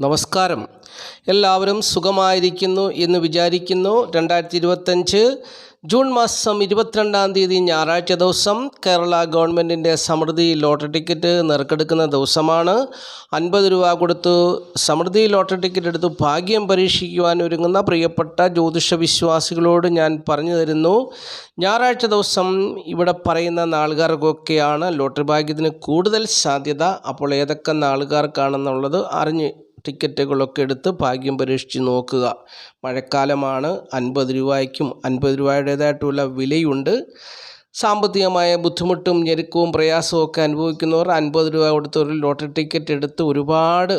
നമസ്കാരം. എല്ലാവരും സുഖമായിരിക്കുന്നു എന്ന് വിചാരിക്കുന്നു. രണ്ടായിരത്തി ഇരുപത്തഞ്ച് ജൂൺ മാസം ഇരുപത്തിരണ്ടാം തീയതി ഞായറാഴ്ച ദിവസം കേരള ഗവൺമെന്റിന്റെ സമൃദ്ധി ലോട്ടറി ടിക്കറ്റ് നിറക്കെടുക്കുന്ന ദിവസമാണ്. അൻപത് രൂപ കൊടുത്ത് സമൃദ്ധി ലോട്ടറി ടിക്കറ്റ് എടുത്ത് ഭാഗ്യം പരീക്ഷിക്കുവാൻ ഒരുങ്ങുന്ന പ്രിയപ്പെട്ട ജ്യോതിഷ വിശ്വാസികളോട് ഞാൻ പറഞ്ഞു തരുന്നു. ഞായറാഴ്ച ദിവസം ഇവിടെ പറയുന്ന നാളുകാർക്കൊക്കെയാണ് ലോട്ടറി ഭാഗ്യത്തിന് കൂടുതൽ സാധ്യത. അപ്പോൾ ഏതൊക്കെ നാളുകാർക്കാണെന്നുള്ളത് അറിഞ്ഞ് ടിക്കറ്റുകളൊക്കെ എടുത്ത് ഭാഗ്യം പരീക്ഷിച്ച് നോക്കുക. മഴക്കാലമാണ്. അൻപത് രൂപയ്ക്കും അൻപത് രൂപയുടേതായിട്ടുള്ള വിലയുണ്ട്. സാമ്പത്തികമായ ബുദ്ധിമുട്ടും ഞെരുക്കവും പ്രയാസവും ഒക്കെ അനുഭവിക്കുന്നവർ അൻപത് രൂപ കൊടുത്ത് ഒരു ലോട്ടറി ടിക്കറ്റ് എടുത്ത് ഒരുപാട്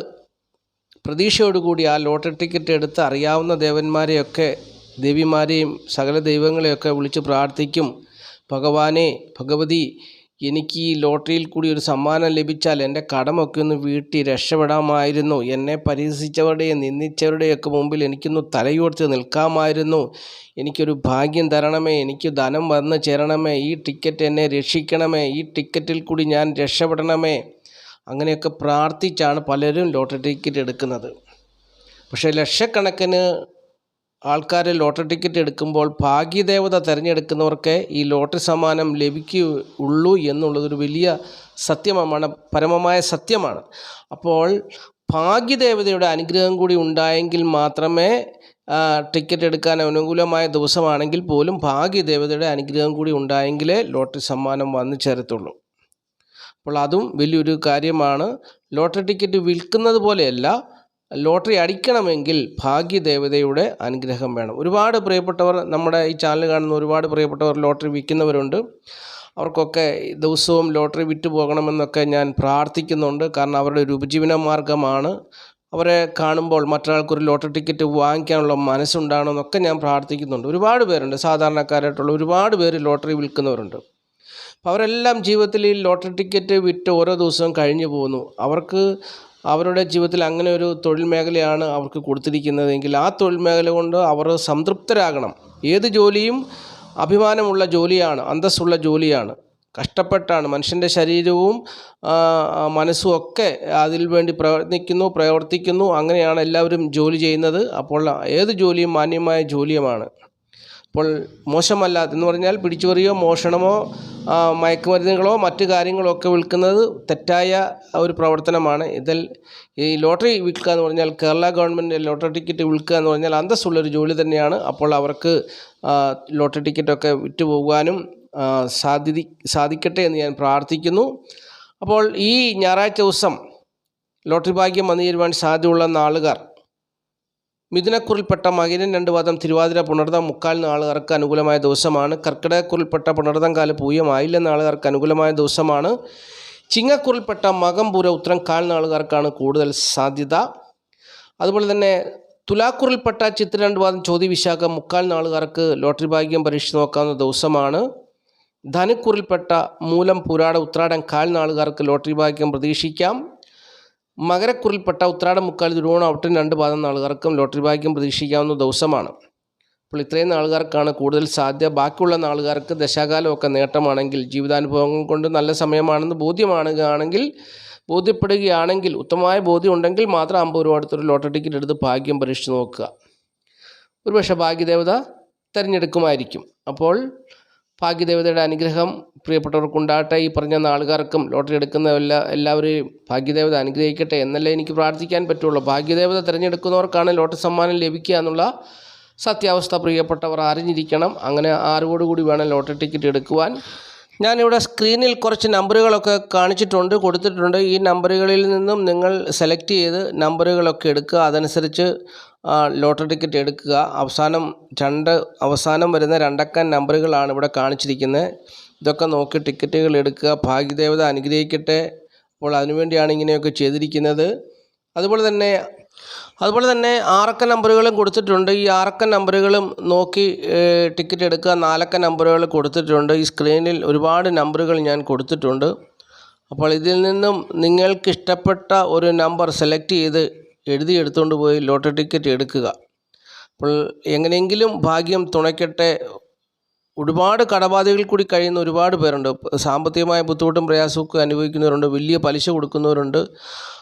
പ്രതീക്ഷയോടുകൂടി ആ ലോട്ടറി ടിക്കറ്റ് എടുത്ത് അറിയാവുന്ന ദേവന്മാരെയൊക്കെ ദേവിമാരെയും സകല ദൈവങ്ങളെയൊക്കെ വിളിച്ച് പ്രാർത്ഥിക്കും. ഭഗവാനെ ഭഗവതി എനിക്ക് ഈ ലോട്ടറിയിൽ കൂടി ഒരു സമ്മാനം ലഭിച്ചാൽ എന്റെ കടമൊക്കെ ഒന്ന് വീട്ടി രക്ഷപ്പെടാമായിരുന്നു. എന്നെ പരിഹസിച്ചവരുടെയും നിന്ദിച്ചവരുടെയൊക്കെ മുമ്പിൽ എനിക്കൊന്ന് തലയുയർത്തി നിൽക്കാമായിരുന്നു. എനിക്കൊരു ഭാഗ്യം തരണമേ എനിക്ക് ധനം വന്നു ചേരണമേ ഈ ടിക്കറ്റ് എന്നെ രക്ഷിക്കണമേ ഈ ടിക്കറ്റിൽ കൂടി ഞാൻ രക്ഷപ്പെടണമേ. അങ്ങനെയൊക്കെ പ്രാർത്ഥിച്ചാണ് പലരും ലോട്ടറി ടിക്കറ്റ് എടുക്കുന്നത്. പക്ഷേ ലക്ഷക്കണക്കിന് ആൾക്കാർ ലോട്ടറി ടിക്കറ്റ് എടുക്കുമ്പോൾ ഭാഗ്യദേവത തിരഞ്ഞെടുക്കുന്നവർക്ക് ഈ ലോട്ടറി സമ്മാനം ലഭിക്കുകയുള്ളൂ എന്നുള്ളതൊരു വലിയ സത്യമാണ് പരമമായ സത്യമാണ്. അപ്പോൾ ഭാഗ്യദേവതയുടെ അനുഗ്രഹം കൂടി ഉണ്ടായെങ്കിൽ മാത്രമേ ടിക്കറ്റ് എടുക്കാൻ അനുകൂലമായ ദിവസമാണെങ്കിൽ പോലും ഭാഗ്യദേവതയുടെ അനുഗ്രഹം കൂടി ഉണ്ടായെങ്കിലേ ലോട്ടറി സമ്മാനം വന്നു ചേരത്തുള്ളൂ. അപ്പോൾ അതും വലിയൊരു കാര്യമാണ്. ലോട്ടറി ടിക്കറ്റ് വിൽക്കുന്നത് പോലെയല്ല ലോട്ടറി അടിക്കണമെങ്കിൽ ഭാഗ്യദേവതയുടെ അനുഗ്രഹം വേണം. ഒരുപാട് പ്രിയപ്പെട്ടവർ നമ്മുടെ ഈ ചാനൽ കാണുന്ന ഒരുപാട് പ്രിയപ്പെട്ടവർ ലോട്ടറി വിൽക്കുന്നവരുണ്ട്. അവർക്കൊക്കെ ദിവസവും ലോട്ടറി വിറ്റ് പോകണമെന്നൊക്കെ ഞാൻ പ്രാർത്ഥിക്കുന്നുണ്ട്. കാരണം അവരുടെ ഒരു ഉപജീവന മാർഗമാണ്. അവരെ കാണുമ്പോൾ മറ്റൊരാൾക്കൊരു ലോട്ടറി ടിക്കറ്റ് വാങ്ങിക്കാനുള്ള മനസ്സുണ്ടാകണമെന്നൊക്കെ ഞാൻ പ്രാർത്ഥിക്കുന്നുണ്ട്. ഒരുപാട് പേരുണ്ട്. സാധാരണക്കാരായിട്ടുള്ള ഒരുപാട് പേര് ലോട്ടറി വിൽക്കുന്നവരുണ്ട്. അപ്പോൾ അവരെല്ലാം ജീവിതത്തിൽ ഈ ലോട്ടറി ടിക്കറ്റ് വിറ്റ് ഓരോ ദിവസവും കഴിഞ്ഞു പോകുന്നു. അവർക്ക് അവരുടെ ജീവിതത്തിൽ അങ്ങനെ ഒരു തൊഴിൽ മേഖലയാണ് അവർക്ക് കൊടുത്തിരിക്കുന്നതെങ്കിൽ ആ തൊഴിൽ മേഖല കൊണ്ട് അവർ സംതൃപ്തരാകണം. ഏത് ജോലിയും അഭിമാനമുള്ള ജോലിയാണ് അന്തസ്സുള്ള ജോലിയാണ്. കഷ്ടപ്പെട്ടാണ് മനുഷ്യന്റെ ശരീരവും മനസ്സും ഒക്കെ അതിൽ വേണ്ടി പ്രവർത്തിക്കുന്നു പ്രവർത്തിക്കുന്നു. അങ്ങനെയാണ് എല്ലാവരും ജോലി ചെയ്യുന്നത്. അപ്പോൾ ഏത് ജോലിയും മാന്യമായ ജോലിയുമാണ്. അപ്പോൾ മോശമല്ല എന്ന് പറഞ്ഞാൽ പിടിച്ചുപറിയോ മോഷണമോ മയക്കുമരുന്നുകളോ മറ്റു കാര്യങ്ങളോ ഒക്കെ വിൽക്കുന്നത് തെറ്റായ ഒരു പ്രവർത്തനമാണ്. ഇതിൽ ഈ ലോട്ടറി വിൽക്കുക എന്ന് പറഞ്ഞാൽ കേരള ഗവൺമെന്റ് ലോട്ടറി ടിക്കറ്റ് വിൽക്കുക എന്ന് പറഞ്ഞാൽ അന്തസ്സുള്ളൊരു ജോലി തന്നെയാണ്. അപ്പോൾ അവർക്ക് ലോട്ടറി ടിക്കറ്റൊക്കെ വിറ്റ് പോകുവാനും സാധ്യതി സാധിക്കട്ടെ എന്ന് ഞാൻ പ്രാർത്ഥിക്കുന്നു. അപ്പോൾ ഈ ഞായറാഴ്ച ദിവസം ലോട്ടറി ഭാഗ്യം വന്നു ചേരുവാൻ സാധ്യതയുള്ള നാളുകാർ മിഥുനക്കുറിൽപ്പെട്ട മകിരൻ രണ്ട് വാദം തിരുവാതിര പുണർതം മുക്കാൽ നാളുകാർക്ക് അനുകൂലമായ ദിവസമാണ്. കർക്കിടകക്കുറിൽപ്പെട്ട പുണർദം കാല പൂയമായില്ല നാളുകാർക്ക് അനുകൂലമായ ദിവസമാണ്. ചിങ്ങക്കുറിൽപ്പെട്ട മകംപൂര ഉത്തരം കാൽ നാളുകാർക്കാണ് കൂടുതൽ സാധ്യത. അതുപോലെ തന്നെ തുലാക്കുറിൽപ്പെട്ട ചിത്ര രണ്ട് വാദം ചോദ്യ വിശാഖ മുക്കാൽ നാളുകാർക്ക് ലോട്ടറി ഭാഗ്യം പരീക്ഷിച്ച് നോക്കാവുന്ന ദിവസമാണ്. ധനുക്കുറിൽപ്പെട്ട മൂലം പുരാട ഉത്രാടം കാൽ നാളുകാർക്ക് ലോട്ടറി ഭാഗ്യം പ്രതീക്ഷിക്കാം. മകരക്കുറിൽപ്പെട്ട ഉത്രാടം മുക്കാൽ തിരുവോണം ഔട്ടൻ രണ്ട് ഭാഗം നാളുകാർക്കും ലോട്ടറി ഭാഗ്യം പ്രതീക്ഷിക്കാവുന്ന ദിവസമാണ്. അപ്പോൾ ഇത്രയും നാളുകാർക്കാണ് കൂടുതൽ സാധ്യത ബാക്കിയുള്ള നാളുകാർക്ക് ദശാകാലമൊക്കെ നേട്ടമാണെങ്കിൽ ജീവിതാനുഭവങ്ങൾ കൊണ്ട് നല്ല സമയമാണെന്ന് ബോധ്യമാണെങ്കിൽ ബോധ്യപ്പെടുകയാണെങ്കിൽ ഉത്തമമായ ബോധ്യം ഉണ്ടെങ്കിൽ മാത്രം അമ്പത് രൂപ അടുത്തൊരു ലോട്ടറി ടിക്കറ്റ് എടുത്ത് ഭാഗ്യം പരീക്ഷിച്ച് നോക്കുക. ഒരുപക്ഷെ ഭാഗ്യദേവത തിരഞ്ഞെടുക്കുമായിരിക്കും. അപ്പോൾ ഭാഗ്യദേവതയുടെ അനുഗ്രഹം പ്രിയപ്പെട്ടവർക്കുണ്ടാകട്ടെ. ഈ പറഞ്ഞ നാളുകാർക്കും ലോട്ടറി എടുക്കുന്ന എല്ലാ എല്ലാവരെയും ഭാഗ്യദേവത അനുഗ്രഹിക്കട്ടെ എന്നല്ലേ എനിക്ക് പ്രാർത്ഥിക്കാൻ പറ്റുള്ളൂ. ഭാഗ്യദേവത തിരഞ്ഞെടുക്കുന്നവർക്കാണ് ലോട്ടറി സമ്മാനം ലഭിക്കുക എന്നുള്ള സത്യാവസ്ഥ പ്രിയപ്പെട്ടവർ അറിഞ്ഞിരിക്കണം. അങ്ങനെ അറിവോടുകൂടി വേണം ലോട്ടറി ടിക്കറ്റ് എടുക്കുവാൻ. ഞാനിവിടെ സ്ക്രീനിൽ കുറച്ച് നമ്പറുകളൊക്കെ കാണിച്ചിട്ടുണ്ട് കൊടുത്തിട്ടുണ്ട്. ഈ നമ്പറുകളിൽ നിന്നും നിങ്ങൾ സെലക്ട് ചെയ്ത് നമ്പറുകളൊക്കെ എടുക്കുക. അതനുസരിച്ച് ലോട്ടറി ടിക്കറ്റ് എടുക്കുക. അവസാനം രണ്ട് അവസാനം വരുന്ന രണ്ടക്കം നമ്പറുകളാണ് ഇവിടെ കാണിച്ചിരിക്കുന്നത്. ഇതൊക്കെ നോക്കി ടിക്കറ്റുകൾ എടുക്കുക. ഭാഗ്യദേവത അനുഗ്രഹിക്കട്ടെ. അപ്പോൾ അതിനുവേണ്ടിയാണ് ഇങ്ങനെയൊക്കെ ചെയ്തിരിക്കുന്നത്. അതുപോലെ തന്നെ അതുപോലെ തന്നെ ആറക്ക നമ്പറുകളും കൊടുത്തിട്ടുണ്ട്. ഈ ആറക്ക നമ്പറുകളും നോക്കി ടിക്കറ്റ് എടുക്കുക. നാലക്ക നമ്പറുകൾ കൊടുത്തിട്ടുണ്ട്. ഈ സ്ക്രീനിൽ ഒരുപാട് നമ്പറുകൾ ഞാൻ കൊടുത്തിട്ടുണ്ട്. അപ്പോൾ ഇതിൽ നിന്നും നിങ്ങൾക്ക് ഇഷ്ടപ്പെട്ട ഒരു നമ്പർ സെലക്ട് ചെയ്ത് എഴുതി എടുത്തുകൊണ്ട് പോയി ലോട്ടറി ടിക്കറ്റ് എടുക്കുക. അപ്പോൾ എങ്ങനെയെങ്കിലും ഭാഗ്യം തുണയ്ക്കട്ടെ. ഒരുപാട് കടബാധകളിൽ കൂടി കഴിയുന്ന ഒരുപാട് പേരുണ്ട്. സാമ്പത്തികമായ ബുദ്ധിമുട്ടും പ്രയാസമൊക്കെ അനുഭവിക്കുന്നവരുണ്ട്. വലിയ പലിശ കൊടുക്കുന്നവരുണ്ട്.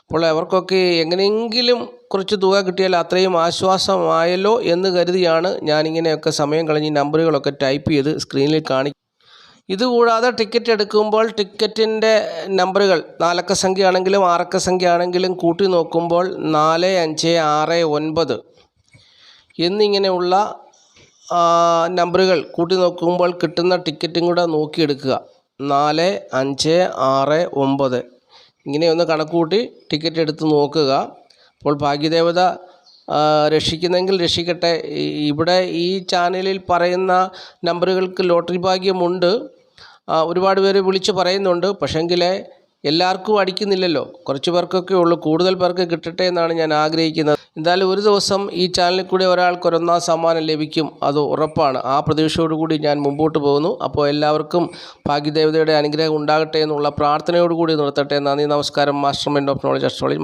അപ്പോൾ അവർക്കൊക്കെ എങ്ങനെയെങ്കിലും കുറച്ച് തുക കിട്ടിയാൽ അത്രയും ആശ്വാസമായല്ലോ എന്ന് കരുതിയാണ് ഞാനിങ്ങനെയൊക്കെ സമയം കളഞ്ഞ് നമ്പറുകളൊക്കെ ടൈപ്പ് ചെയ്ത് സ്ക്രീനിൽ കാണി ഇതുകൂടാതെ ടിക്കറ്റ് എടുക്കുമ്പോൾ ടിക്കറ്റിന്റെ നമ്പറുകൾ നാലക്ക സംഖ്യ ആണെങ്കിലും ആറക്ക സംഖ്യ ആണെങ്കിലും കൂട്ടി നോക്കുമ്പോൾ നാല് അഞ്ച് ആറ് ഒൻപത് എന്നിങ്ങനെയുള്ള നമ്പറുകൾ കൂട്ടി നോക്കുമ്പോൾ കിട്ടുന്ന ടിക്കറ്റും കൂടെ നോക്കിയെടുക്കുക. നാല് അഞ്ച് ആറ് ഒമ്പത് ഇങ്ങനെ ഒന്ന് കണക്കുകൂട്ടി ടിക്കറ്റ് എടുത്ത് നോക്കുക. അപ്പോൾ ഭാഗ്യദേവത രക്ഷിക്കുന്നെങ്കിൽ രക്ഷിക്കട്ടെ. ഇവിടെ ഈ ചാനലിൽ പറയുന്ന നമ്പറുകൾക്ക് ലോട്ടറി ഭാഗ്യമുണ്ട്. ഒരുപാട് പേര് വിളിച്ച് പറയുന്നുണ്ട്. പക്ഷേങ്കിൽ എല്ലാവർക്കും അടിക്കുന്നില്ലല്ലോ. കുറച്ച് പേർക്കൊക്കെ ഉള്ളൂ. കൂടുതൽ പേർക്ക് കിട്ടട്ടെ എന്നാണ് ഞാൻ ആഗ്രഹിക്കുന്നത്. എന്തായാലും ഒരു ദിവസം ഈ ചാനലിൽ കൂടി ഒരാൾക്ക് ഒരൊന്നാം സമ്മാനം ലഭിക്കും. അത് ഉറപ്പാണ്. ആ പ്രതീക്ഷയോടുകൂടി ഞാൻ മുമ്പോട്ട് പോകുന്നു. അപ്പോൾ എല്ലാവർക്കും ഭാഗ്യദേവതയുടെ അനുഗ്രഹം ഉണ്ടാകട്ടെ എന്നുള്ള പ്രാർത്ഥനയോടുകൂടി നിർത്തട്ടെ. നന്ദി നമസ്കാരം. Master mind of knowledge astrology